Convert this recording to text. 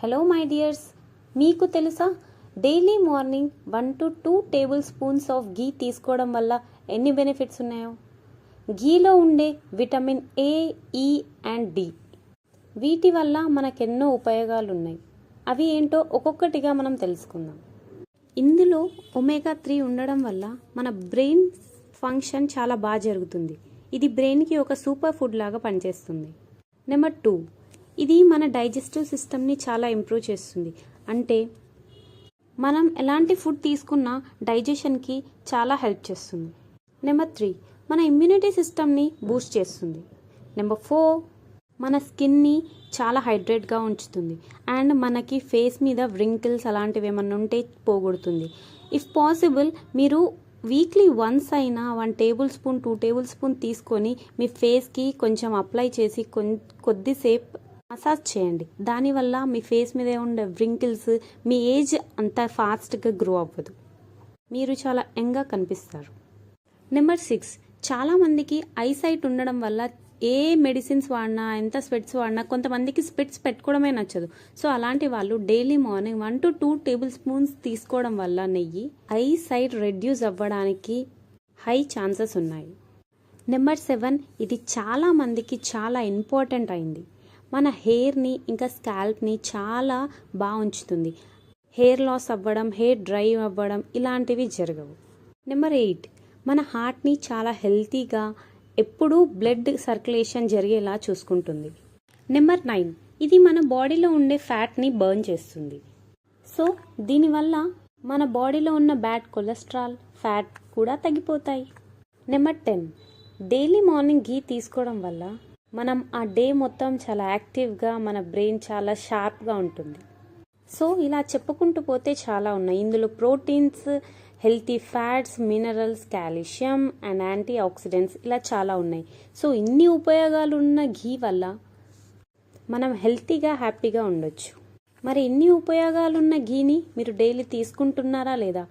Hello my dears మీకు తెలుసా? Daily morning one to two tablespoons of ghee తీసుకోవడం వల్ల ఎన్ని బెనిఫిట్స్ ఉన్నాయో? గీలో ఉండే విటమిన్ ఏ ఈ అండ్ డి వీటి వల్ల మనకెన్నో ఉపయోగాలు ఉన్నాయి అవి ఏంటో ఒక్కొక్కటిగా మనం తెలుసుకుందాం. ఇందులో ఒమేగా త్రీ ఉండడం వల్ల మన బ్రెయిన్ ఫంక్షన్ చాలా బాగా జరుగుతుంది. ఇది బ్రెయిన్కి ఒక సూపర్ ఫుడ్ లాగా పనిచేస్తుంది. నెంబర్ టూ ఇది మన డైజెస్టివ్ సిస్టమ్ని చాలా ఇంప్రూవ్ చేస్తుంది. అంటే మనం ఎలాంటి ఫుడ్ తీసుకున్నా డైజెషన్కి చాలా హెల్ప్ చేస్తుంది. నెంబర్ త్రీ మన ఇమ్యూనిటీ సిస్టమ్ని బూస్ట్ చేస్తుంది. నెంబర్ ఫోర్ మన స్కిన్ని చాలా హైడ్రేట్గా ఉంచుతుంది. అండ్ మనకి ఫేస్ మీద వ్రింకిల్స్ అలాంటివి ఏమన్నా ఉంటే పోగొడుతుంది. ఇఫ్ పాసిబుల్ మీరు వీక్లీ వన్స్ అయినా one table spoon two table spoon తీసుకొని మీ ఫేస్కి కొంచెం అప్లై చేసి కొద్దిసేపు మసాజ్ చేయండి. దానివల్ల మీ ఫేస్ మీద ఉండే వ్రింకిల్స్ మీ ఏజ్ అంత ఫాస్ట్గా గ్రో అవ్వదు. మీరు చాలా యంగ్గా కనిపిస్తారు. నెంబర్ సిక్స్ చాలామందికి ఐసైట్ ఉండడం వల్ల ఏ మెడిసిన్స్ వాడినా ఎంత స్పెట్స్ వాడినా కొంతమందికి స్పెట్స్ పెట్టుకోవడమే నచ్చదు. సో అలాంటి వాళ్ళు daily morning one to two tablespoons తీసుకోవడం వల్ల నెయ్యి ఐ సైట్ రెడ్యూస్ అవ్వడానికి హై ఛాన్సెస్ ఉన్నాయి. నెంబర్ సెవెన్ ఇది చాలామందికి చాలా ఇంపార్టెంట్ అయింది. మన హెయిర్ని ఇంకా స్కాల్ప్ని చాలా బాగా ఉంచుతుంది హెయిర్ లాస్ అవ్వడం హెయిర్ డ్రై అవ్వడం ఇలాంటివి జరగవు. నెంబర్ ఎయిట్ మన హార్ట్ని చాలా హెల్తీగా ఎప్పుడూ బ్లడ్ సర్క్యులేషన్ జరిగేలా చూసుకుంటుంది. నెంబర్ నైన్ ఇది మన బాడీలో ఉండే ఫ్యాట్ని బర్న్ చేస్తుంది. సో దీనివల్ల మన బాడీలో ఉన్న బ్యాడ్ కొలెస్ట్రాల్ ఫ్యాట్ కూడా తగ్గిపోతాయి. Number ten daily morning ghee తీసుకోవడం వల్ల మనం ఆ డే మొత్తం చాలా యాక్టివ్గా మన బ్రెయిన్ చాలా షార్ప్గా ఉంటుంది. సో ఇలా చెప్పుకుంటూ పోతే చాలా ఉన్నాయి. ఇందులో proteins healthy fats minerals calcium and antioxidants ఇలా చాలా ఉన్నాయి. సో ఇన్ని ఉపయోగాలు ఉన్న ఘీ వల్ల మనం హెల్తీగా హ్యాపీగా ఉండొచ్చు. మరి ఇన్ని ఉపయోగాలున్న ఘీని మీరు డైలీ తీసుకుంటున్నారా లేదా?